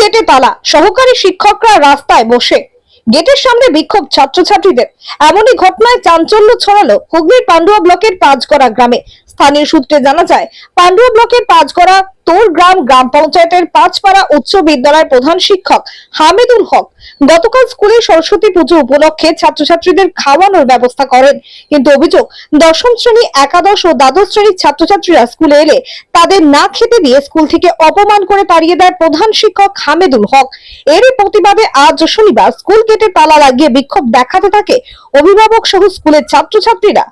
গেটে তালা। সহকারী শিক্ষকরা রাস্তায় বসে। গেটের সামনে বিক্ষোভ ছাত্রছাত্রীদের। এমনই ঘটনায় চাঞ্চল্য ছড়ালো হুগলির পান্ডুয়া ব্লকের পাঁচগড়া গ্রামে। স্থানীয় সূত্রে জানা যায়, পান্ডুয়া ব্লকের পাঁচগড়া তোর গ্রাম গ্রাম পঞ্চায়েতের পাঁচপাড়া উচ্চ বিদ্যালয়ের প্রধান শিক্ষক হামিদুল হক গতকাল স্কুলে সরস্বতী পুজো উপলক্ষে ছাত্রছাত্রীদের খাওয়ানোর ব্যবস্থা করেন। কিন্তু অভিযোগ, দশম শ্রেণি, একাদশ ও দ্বাদশ শ্রেণির ছাত্রছাত্রীরা স্কুলে এলে তাদের না খেতে দিয়ে স্কুল থেকে অপমান করে তাড়িয়ে দেয় প্রধান শিক্ষক হামিদুল হক। এরই প্রতিবাদে আজ শনিবার স্কুল গেটে তালা লাগিয়ে বিক্ষোভ দেখাতে থাকে অভিভাবক সহ স্কুলের ছাত্রছাত্রীরা।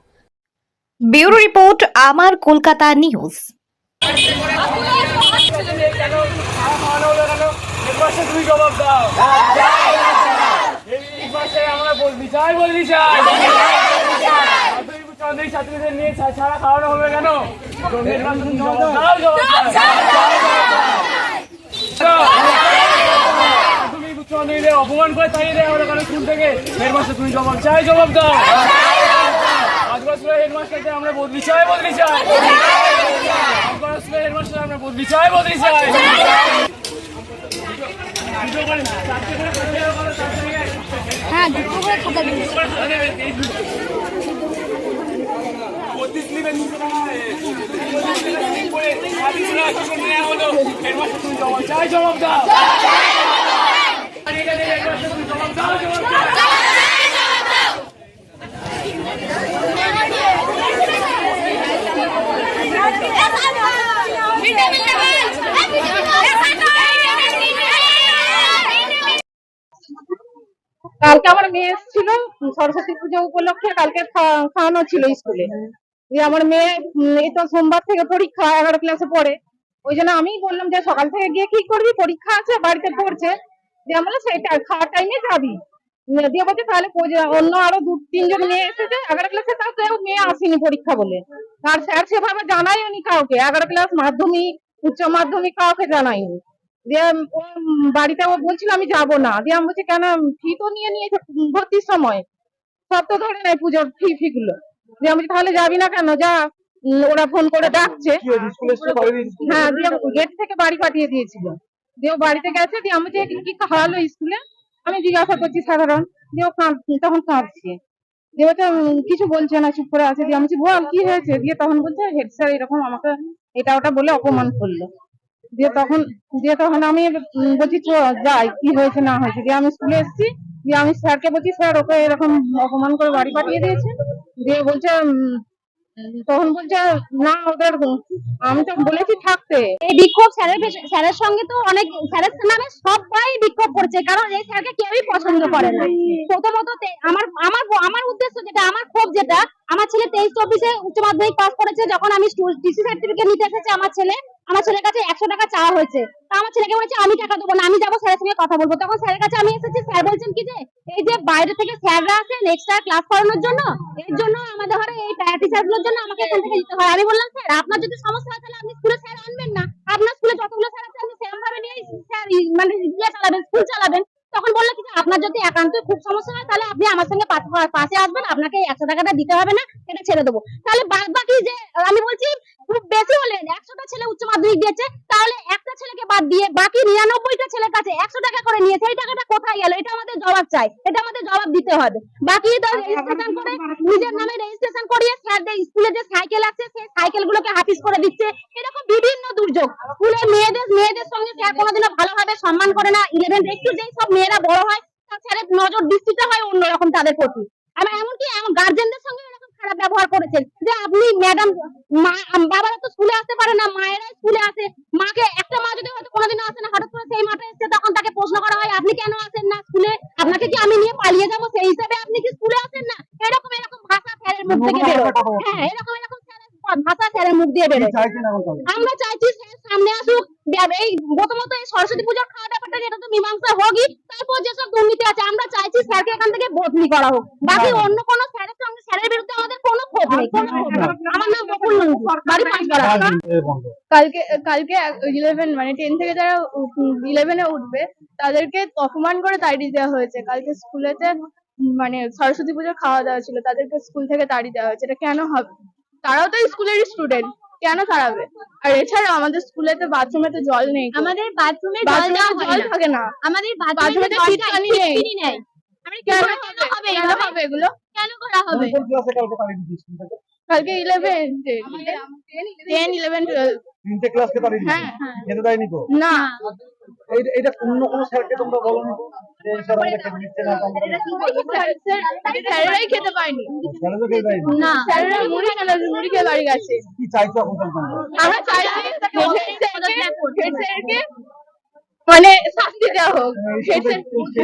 ব্যুরো রিপোর্ট, আমার কলকাতা নিউজ। ছাত্রীদের নিয়ে ছাড়া হবে কেন তুমি অপমান করে তাড়িয়ে দেওয়া কেন স্কুল থেকে এর পাশে তুমি জবাব চাই জবাব দাও। হেডমাস্টারকে আমরা বদলি চাই বদলি চাই বছরের হেডমাস্টার আমরা বদলি চাই বদলি চাই করে। হেডমাস্টার জবাব দাও। হেডমাস্টার তুমি জবাব দাও জবাব দাও। কালকে আমার মেয়ে এসেছিল, সরস্বতী পুজো উপলক্ষে কালকে খাওয়ানো ছিল স্কুলে। যে আমার মেয়ে এই তো সোমবার থেকে পরীক্ষা এগারো ক্লাসে পড়ে। ওই জন্য আমি বললাম যে সকাল থেকে গিয়ে কি করবি? পরীক্ষা আছে, বাড়িতে পড়ছে। দিয়ে আমরা সেটা খাওয়ার টাইমে যাবি? দিয়ে বলছে, তাহলে অন্য আরও দু, তিনজন মেয়ে এসেছে, এগারো ক্লাসে তাও কেউ মেয়ে আসেনি পরীক্ষা বলে। আর স্যার সেভাবে জানায়নি কাউকে, এগারো ক্লাস মাধ্যমিক, উচ্চ মাধ্যমিক কাউকে জানায়নি। দিয়ে ও বাড়িতে ও বলছিল আমি যাব না। দিয়ে আমি বলছি কেন? ফি তো নিয়ে নিয়েছে ভর্তির সময়। সব তো ধরে নেয় পুজোর ফি ফি গুলো দিয়ে আমি তাহলে যাবি না কেন? যা। ওরা ফোন করে ডাকছে। হ্যাঁ দিয়ে গেট থেকে বাড়ি পাঠিয়ে দিয়েছিল। দিয়ে বাড়িতে গেছে দিয়ে আমি বলছি, কি খাওয়ালো স্কুলে আমি জিজ্ঞাসা করছি সাধারণ। দিয়ে ও তখন কাঁদছে। দিয়ে উম, কিছু বলছে না চুপ করে আছে। দিয়ে আমি বলছি, বল কি হয়েছে? দিয়ে তখন বলছে হেড স্যার এরকম আমাকে এটা ওটা বলে অপমান করল। দিয়ে তখন দিয়ে তখন আমি বলছি যাই, কি হয়েছে, না হয়েছে? দিয়ে আমি স্কুলে দিয়ে আমি স্যারকে বলছি, স্যার, ওকে এরকম অপমান করে বাড়ি পাঠিয়ে দিয়েছে। দিয়ে বলছে তখন বলছে, না ওদের আমি তো বলেছি থাকতে। এই বিক্ষোভ স্যারের স্যারের সঙ্গে তো অনেক, স্যারের নামে সবাই বিক্ষোভ করছে, কারণ এই স্যারকে কেউই পছন্দ করে না। প্রথমত আমার আমার আমার উদ্দেশ্য যেটা, আমার ক্ষোভ যেটা, আমার ছেলে তেইশ চব্বিশে উচ্চ মাধ্যমিক পাস করেছে, যখন আমি টিসি সার্টিফিকেট নিতে এসেছি আমার ছেলে। আমার ছেলের কাছে একশো টাকা চাওয়া হয়েছে। তা আমার ছেলেকে বলেছে, আমি টাকা দেবো না, আমি যাব স্যারের সঙ্গে কথা বলব। তখন স্যারের কাছে আমি এসেছি। স্যার বলছেন কি যে, এই যে বাইরে থেকে স্যাররা আসেন এক্সট্রা ক্লাস করানোর জন্য, এর জন্য আমাদের ঘরে এই টিচারগুলোর জন্য আমাকে এখান থেকে দিতে হয়। আমি বললাম, স্যার, আপনার যদি সমস্যা হয় তাহলে আপনি স্কুলে স্যার আনবেন না। আপনার স্কুলে যতগুলো স্যার আছে, আপনি সেরকম ভাবে নিয়ে স্যার মানে ইয়ে চালাবেন স্কুল চালাবেন। তখন বলল কি আপনার যদি একান্ত খুব সমস্যা হয়, তাহলে আপনি আমার সঙ্গে পাশে আসবেন। আপনাকে একশো টাকাটা দিতে হবে না এটা ছেড়ে দেবো। তাহলে বাদ বাকি যে, আমি বলছি খুব বেশি হলে একশোটা ছেলে উচ্চ মাধ্যমিক দিয়েছে তাহলে একটা ছেলেকে বাদ দিয়ে বাকি নিরানব্বইটা ছেলের কাছে একশো টাকা করে নিয়েছে এই টাকাটা কোথায় গেল? এটা আমাদের জবাব চাই। এটা আমাদের জবাব দিতে হবে। বাকি রেজিস্ট্রেশন করে নিজের নামে রেজিস্ট্রেশন করিয়ে স্যারদের স্কুলে যে সাইকেল আছে সেই সাইকেল গুলোকে হাফিস করে দিচ্ছে। এরকম বিভিন্ন দুর্যোগ। স্কুলে মেয়েদের মেয়েদের সঙ্গে স্যার কোনোদিনও ভালোভাবে সম্মান করে না। ইলেভেন একটু যেই সব মেয়েরা বড় হয় তার স্যারের নজর দৃষ্টিটা হয় অন্যরকম তাদের প্রতি। আমার এমনকি এমন গার্জেনদের সঙ্গে এরকম খারাপ ব্যবহার করেছেন যে আপনি ম্যাডাম মা বাবারা তো স্কুলে আসতে পারে না মায়েরা স্কুলে আসে। মাকে একটা মা যদি হয়তো আসে না হঠাৎ করে সেই মাঠে এসছে তখন তাকে প্রশ্ন করা হয় আপনি কেন আসেন না স্কুলে? আপনাকে কি আমি নিয়ে পালিয়ে যাব? সেই হিসাবে আপনি কি স্কুলে আসেন না? এরকম এরকম ভাষা স্যারের মুখ থেকে বেরোয় হ্যাঁ। এরকম এরকম ভাষা স্যারের মুখ দিয়ে বেরোয় আমরা চাইছি স্যার সামনে আসুক এই প্রথমত এই সরস্বতী পুজোর খাওয়া ব্যাপারটা এটা তো মীমাংসা হোকই তারপর যেসব দুর্নীতি আছে আমরা চাইছি স্যারকে এখান থেকে বদলি করা হোক। বাকি অন্য কোনো স্যারের স্যারের বিরুদ্ধে আমাদের কোনো ক্ষোভ নেই কোনো ক্ষোভ নেই। আমার নাম বকুল নন্দী। বাড়ি পাঁচগড়া কালকে কালকে ইলেভেন মানে টেন থেকে যারা ইলেভেনে উঠবে তাদেরকে অপমান করে তাড়িয়ে দেওয়া হয়েছে। কালকে স্কুলেতে মানে সরস্বতী পুজোর খাওয়া দাওয়া ছিল তাদেরকে স্কুল থেকে তাড়িয়ে দেওয়া হয়েছে। এটা কেন হবে? তারাও তো স্কুলেরই স্টুডেন্ট কেন তাড়াবে? আর এছাড়া আমাদের স্কুলেতে বাথরুমে তো জল নেই আমাদের বাথরুমে জল বাথরুমে দেওয়া জল না। থাকে না। আমাদের বাথরুমে বাথরুমে তো জল টিটকানি নেই। নেই। আমরা কি কেন করে কেন হবে? কেন এভাবে? হবে এগুলো? কেন করা হবে? কালকে ইলেভেন টেন ইলেভেন টুয়েলভ তিনটে ক্লাসকে তাড়িয়ে হ্যাঁ যেতে দেয়নি তো? না। অন্য কোনো স্যারকে তোমরা বলো না মানে শাস্তি দেওয়া হোক।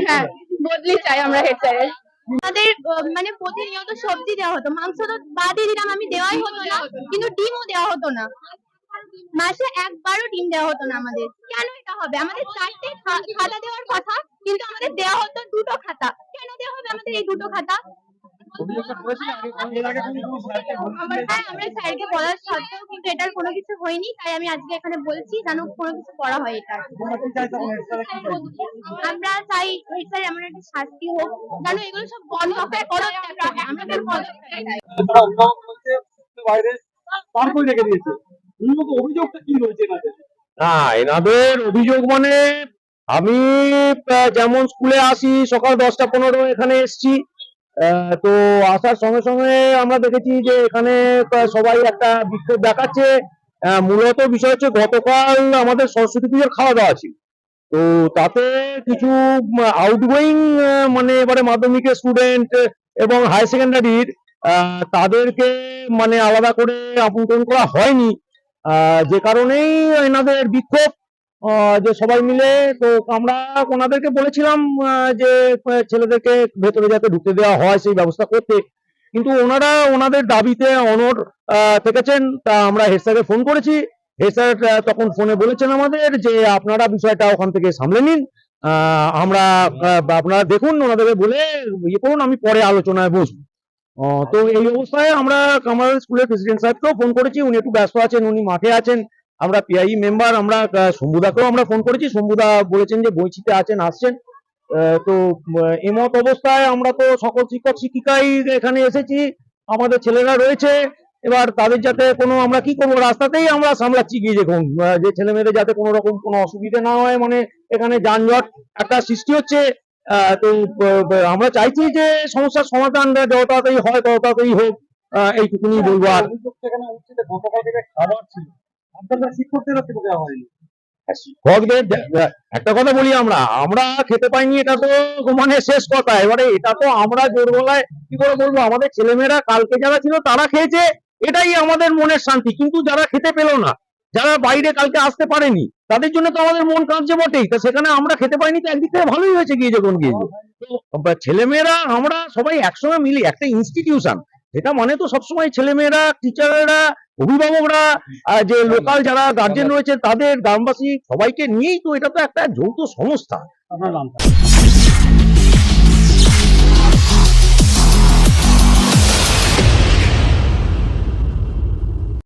হ্যাঁ বদলি চাই আমরা হেড স্যারের। আমাদের মানে প্রতিনিয়ত সবজি দেওয়া হতো। মাংস তো বাদই দিলাম, আমি দেওয়াই হতো না, কিন্তু ডিমও দেওয়া হতো না। মাসে একবারও ডিম দেওয়া হতো না আমাদের। কেন এটা হবে? আমাদের চারটে খাতা দেওয়ার কথা, কিন্তু আমাদের দেওয়া হতো দুটো খাতা। কেন দেওয়া হবে আমাদের এই দুটো খাতা? কোনো আমরা স্যারকে বলার সত্ত্বেও কিন্তু এটার কোনো কিছু হয়নি তাই আমি আজকে এখানে বলছি যেন কোনো কিছু করা হয় এটা? আমরা চাই স্যার এমন একটা শাস্তি হোক যেন এগুলো সব বন্ধ করে। আমরা কেন পদত্যাগ চাই তারা অভিভাবক বলছে বাইরে পার করে রেখে দিয়েছে। অভিযোগটা কি রয়েছে না এনাদের অভিযোগ মানে আমি যেমন স্কুলে আসি সকাল দশটা পনেরো এখানে এসছি। তো আসার সঙ্গে সঙ্গে আমরা দেখেছি যে এখানে সবাই একটা বিক্ষোভ দেখাচ্ছে। মূলত বিষয় হচ্ছে গতকাল আমাদের সরস্বতী পুজোর খাওয়া দাওয়া ছিল। তো তাতে কিছু আউটগোয়িং মানে এবারে মাধ্যমিকের স্টুডেন্ট এবং হায়ার সেকেন্ডারির তাদেরকে মানে আলাদা করে আমন্ত্রণ করা হয়নি। যে কারণেই এনাদের বিক্ষোভ। যে সবাই মিলে তো আমরা ওনাদেরকে বলেছিলাম যে ছেলেদেরকে ভেতরে যাতে ঢুকতে দেওয়া হয় সেই ব্যবস্থা করতে। কিন্তু ওনারা ওনাদের দাবিতে আহ, থেকেছেন তা আমরা হেড স্যারকে ফোন করেছি। হেড স্যার তখন ফোনে বলেছেন আমাদের যে আপনারা বিষয়টা ওখান থেকে সামলে নিন। আমরা আপনারা দেখুন ওনাদেরকে বলে ইয়ে করুন আমি পরে আলোচনায় বসবো। তো এই অবস্থায় আমরা আমাদের স্কুলের প্রেসিডেন্ট সাহেবকেও ফোন করেছি। উনি একটু ব্যস্ত আছেন উনি মাঠে আছেন। আমরা পিআই মেম্বার আমরা শম্ভুদাকেও আমরা ফোন করেছি। শম্ভুদা বলেছেন যে বইচিতে আছেন, আসছেন। তো এমত অবস্থায় আমরা তো সকল শিক্ষক, শিক্ষিকাই এখানে এসেছি। আমাদের ছেলেরা রয়েছে। এবার তাদের যাতে কোনো আমরা কি করব, রাস্তাতেই আমরা সামলাচ্ছি গিয়ে দেখুন। যে ছেলে মেয়েদের যাতে কোনো রকম কোনো অসুবিধা না হয় মানে এখানে যানজট একটা সৃষ্টি হচ্ছে। তো আমরা চাইছি যে সমস্যার সমাধান যত তাড়াতাড়ি হয় তত তাড়াতাড়ি হোক এইটুকুনি বলব আর। খাবার ছিল। শিক্ষকদের একটা কথা বলি আমরা আমরা খেতে পাইনি এটা তো মানে শেষ কথা। এবারে এটা তো আমরা জোর গলায় কি করে বলব? আমাদের ছেলেমেয়েরা কালকে যারা ছিল তারা খেয়েছে এটাই আমাদের মনের শান্তি। কিন্তু যারা খেতে পেল না যারা বাইরে কালকে আসতে পারেনি তাদের জন্য তো আমাদের মন কাঁদছে বটেই। তা সেখানে আমরা খেতে পাইনি তো একদিক থেকে ভালোই হয়েছে গিয়ে যখন গিয়েছে ছেলেমেয়েরা আমরা সবাই একসঙ্গে মিলি একটা ইনস্টিটিউশন এটা মানে তো সবসময় ছেলেমেয়েরা টিচাররা অভিভাবকরা যে লোকাল যারা গার্জেন রয়েছে তাদের গ্রামবাসী সবাইকে নিয়েই তো এটা তো একটা যৌথ সংস্থা। আপনার নামটা।